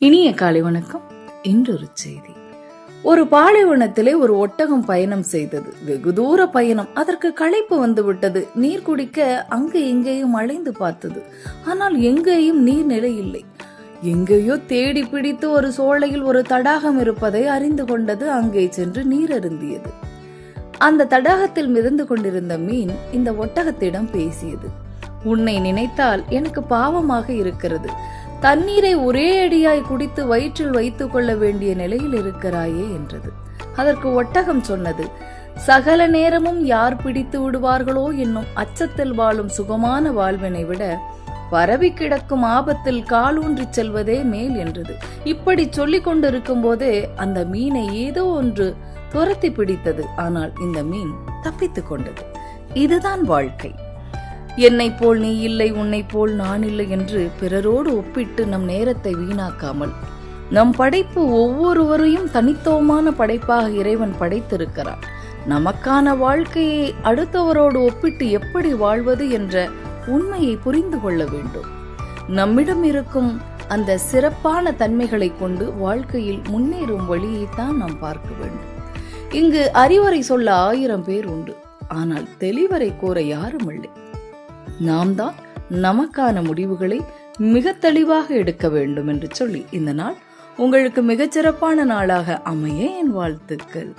இனிய காலை வணக்கம். இன்றொரு செய்தி. ஒரு பாலைவனத்திலே ஒரு ஒட்டகம் பயணம் செய்தது. வெகு தூர பயணம். அதற்கு களைப்பு வந்து விட்டது நீர் குடிக்க அங்கு எங்கேயும் அலைந்து பார்த்தது. ஆனால் எங்கேயும் நீர்நிலை இல்லை. எங்கேயோ தேடி பிடித்து ஒரு சோலையில் ஒரு தடாகம் இருப்பதை அறிந்து கொண்டது அங்கே சென்று நீர் அருந்தியது அந்த தடாகத்தில் மிதந்து கொண்டிருந்த மீன் இந்த ஒட்டகத்திடம் பேசியது. உன்னை நினைத்தால் எனக்கு பாவமாக இருக்கிறது. தண்ணீரை ஒரே அடியாய் குடித்து வயிற்றில் வைத்துக் கொள்ள வேண்டிய நிலையில் இருக்கிறாயே என்றது. அதற்கு ஒட்டகம் சொன்னது சகல நேரமும் யார் பிடித்து விடுவார்களோ என்னும் அச்சத்தில் வாழும் சுகமான வாழ்வினை விட பரவி கிடக்கும் ஆபத்தில் காலூன்றிச் செல்வதே மேல் என்றது. இப்படி சொல்லிக் கொண்டிருக்கும் போதே அந்த மீனை ஏதோ ஒன்று துரத்தி பிடித்தது. ஆனால் இந்த மீன் தப்பித்துக் கொண்டது. இதுதான் வாழ்க்கை. என்னை போல் நீ இல்லை உன்னை போல் நான் இல்லை என்று பிறரோடு ஒப்பிட்டு நம் நேரத்தை வீணாக்காமல். நம் படைப்பு ஒவ்வொருவரையும் தனித்துவமான படைப்பாக இறைவன் படைத்திருக்கிறான் நமக்கான வாழ்க்கையை அடுத்தவரோடு ஒப்பிட்டு எப்படி வாழ்வது என்ற உண்மையை புரிந்து கொள்ள வேண்டும். நம்மிடம் இருக்கும் அந்த சிறப்பான தன்மைகளை கொண்டு வாழ்க்கையில் முன்னேறும் வழியைத்தான் நாம் பார்க்க வேண்டும். இங்கு அறிவுரை சொல்ல ஆயிரம் பேர் உண்டு. ஆனால் தெளிவரை கூற யாரும் இல்லை. நாம் தான் நமக்கான முடிவுகளை மிக தெளிவாக எடுக்க வேண்டும் என்று சொல்லி இந்த நாள் உங்களுக்கு மிகச்சிறப்பான நாளாக அமைய என் வாழ்த்துக்கள்.